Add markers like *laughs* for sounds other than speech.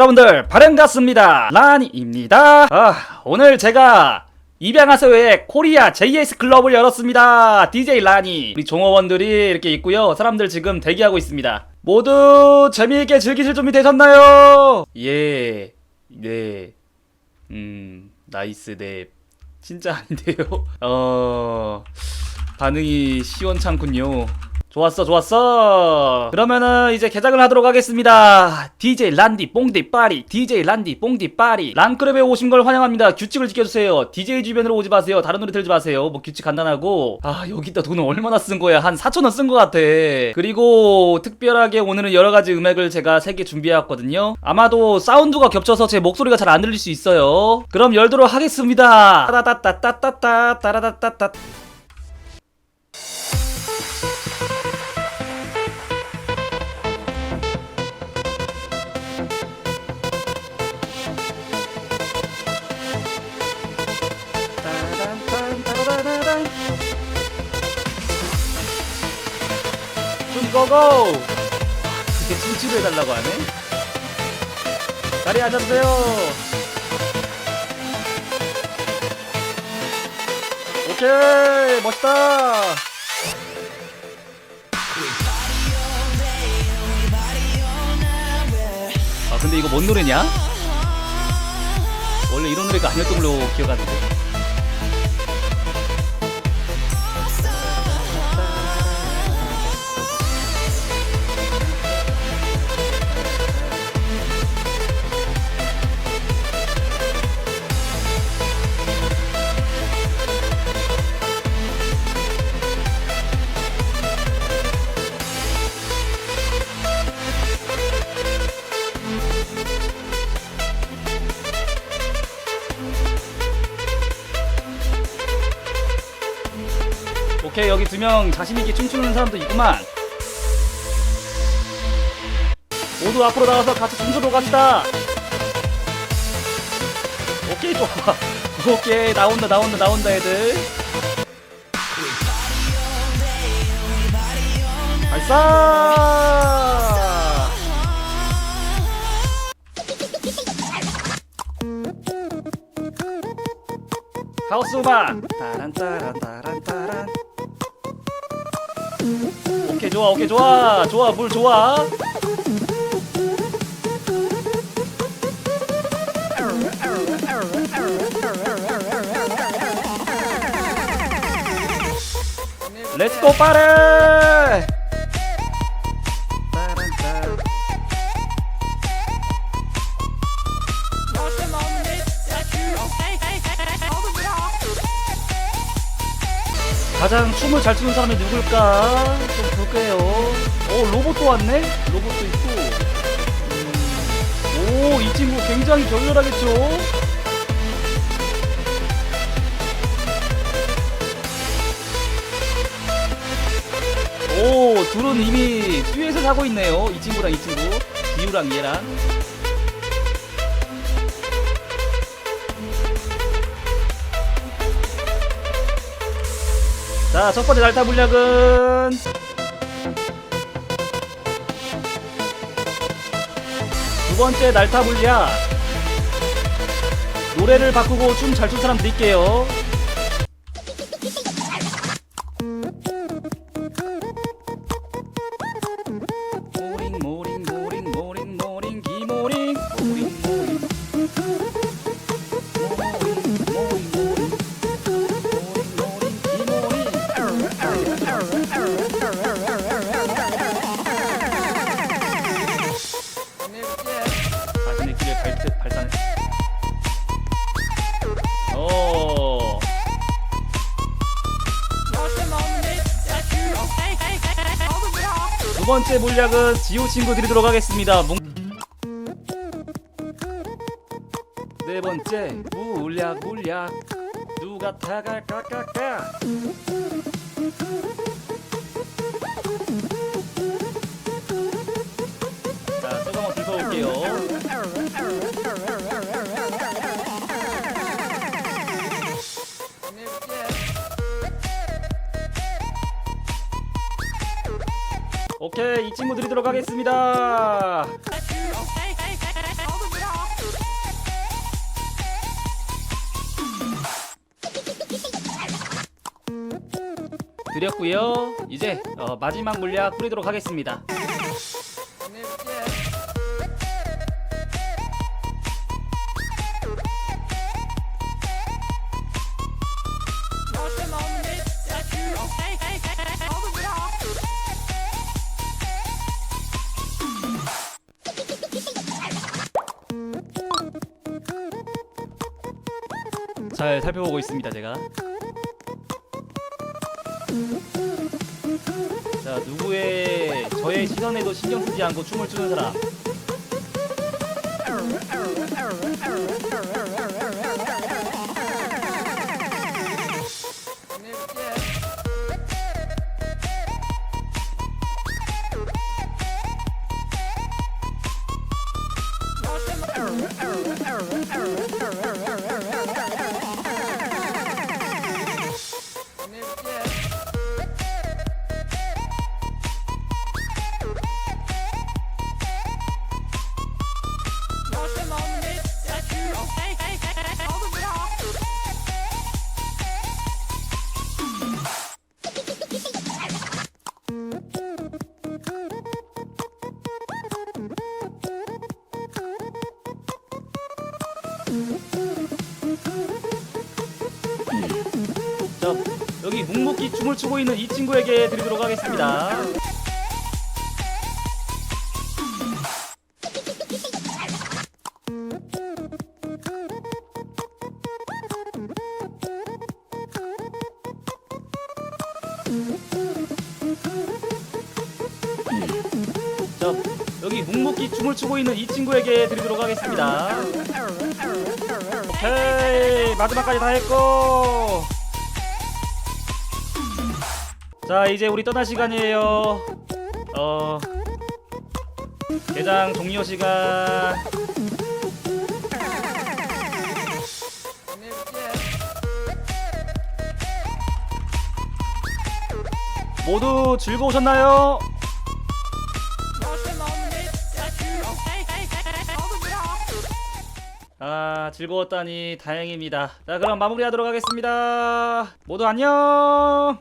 여러분들 반갑습니다. 라니입니다. 아 오늘 제가 입양하세요의 코리아 JS 클럽을 열었습니다. DJ 라니 우리 종업원들이 이렇게 있고요. 사람들 지금 대기하고 있습니다. 모두 재미있게 즐기실 준비 되셨나요? 예, 네, 음, 나이스, 네, 진짜 아닌데요. *laughs* 어, 반응이 시원찮군요. 좋았어, 좋았어. 그러면은 이제 개장을 하도록 하겠습니다. DJ 란디 뽕디 빠리, DJ 란디 뽕디 빠리. 랑크랩에 오신 걸 환영합니다. 규칙을 지켜주세요. DJ 주변으로 오지 마세요. 다른 노래 틀지 마세요. 뭐 규칙 간단하고. 아 여기다 돈을 얼마나 쓴 거야? 한 4천 원 쓴 것 같아. 그리고 특별하게 오늘은 여러 가지 음악을 제가 세개 준비해왔거든요. 아마도 사운드가 겹쳐서 제 목소리가 잘 안 들릴 수 있어요. 그럼 열도록 하겠습니다. 따라따따따따따 따라따따따. 고고! 그렇게 찜치로 해달라고 하네? 자리 앉아주세요! 오케이! 멋있다! 아, 근데 이거 뭔 노래냐? 원래 이런 노래가 아니었던 걸로 기억하는데. 오케이 여기 두명 자신있게 춤추는 사람도 있구만. 모두 앞으로 나와서 같이 춤추러 갑시다. 오케이 좋아. *laughs* 오케이 나온다 나온다 나온다 애들. 발사! 하우스 음악 따란 따란 따란 따란 오케이 좋아 오케이 좋아. 좋아 물 좋아. 렛츠고 빠르 가장 춤을 잘 추는 사람이 누굴까? 좀 볼게요. 오, 로봇도 왔네? 로봇도 있고. 음. 오, 이 친구 굉장히 격렬하겠죠? 오, 둘은 이미 듀엣을 하고 있네요. 이 친구랑 이 친구. 지우랑 얘랑. 자, 첫 번째 날타 물약은 두 번째 날타 물약 노래를 바꾸고 춤잘춘 사람 드릴게요. 두 번째 물약은 지우 친구 드리도록 하겠습니다. 몽... 네 번째 물약 물약. 누가 타갈까 까까 오케이 이 친구 들이도록 하겠습니다. 드렸고요. 이제 어, 마지막 물약 뿌리도록 하겠습니다. 잘 살펴보고 있습니다, 제가. 자, 누구의 저의 시선에도 신경 쓰지 않고 춤을 추는 사람. 자, 여기 묵묵히 춤을 추고 있는 이 친구에게 드리도록 하겠습니다. 자, 여기 묵묵히 춤을 추고 있는 이 친구에게 드리도록 하겠습니다. 오케이, 마지막까지 다 했고. 자, 이제 우리 떠날 시간이에요. 어, 대장 종료 시간. 모두 즐거우셨나요? 아, 즐거웠다니 다행입니다. 자, 그럼 마무리하도록 하겠습니다. 모두 안녕!